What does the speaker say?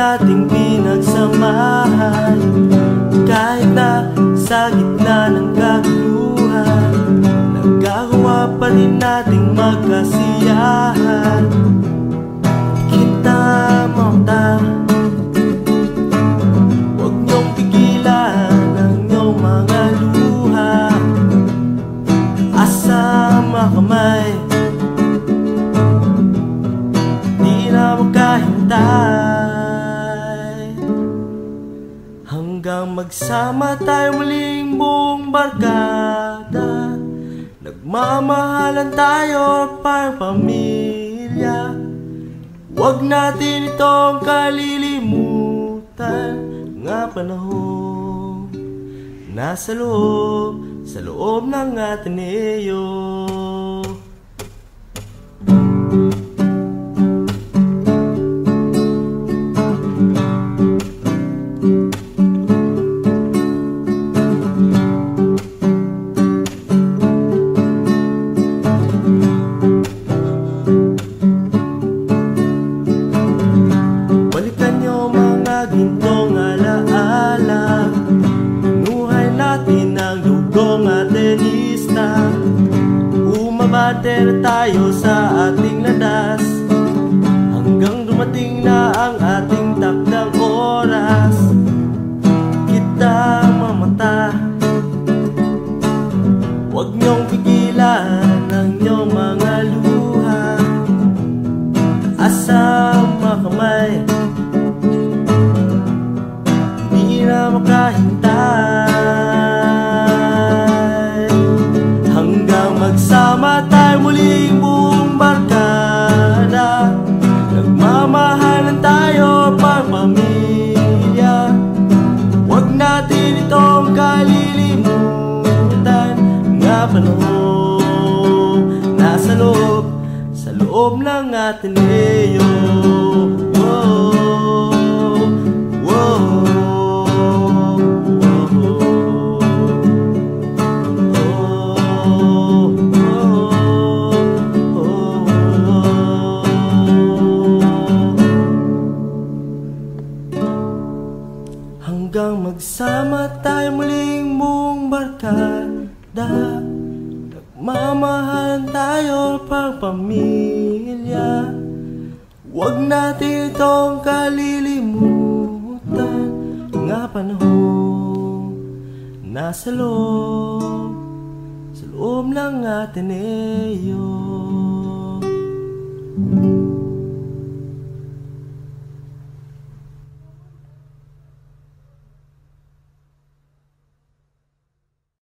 nating pinagsamahan. Kahit na sa gitna ng kaguluhan Nagagawa pa rin nating magkasiyahan. Kita mo na Huwag niyong pigilan ang iyong mga luha. Asama kamay Di na makahintay Hanggang magsama tayo muling buong barkada. Nagmamahalan tayo parang pamilya. Huwag natin itong kalilimutan. Nga panahon Nasa loob, sa loob ng Ateneo Umabater tayo sa ating landas Hanggang dumating na ang ating takdang oras. Kita mamata. Huwag niyong pigilan ang iyong mga luha. Asama kamay panahon Nasa loob Sa loob ng Ateneo Whoa, whoa, Hanggang magsama tayo muling buong barkada Nagmamahalan tayo pang pamilya. Huwag natin itong kalilimutan Nga panahon. Nasa loob Sa loob ng Ateneo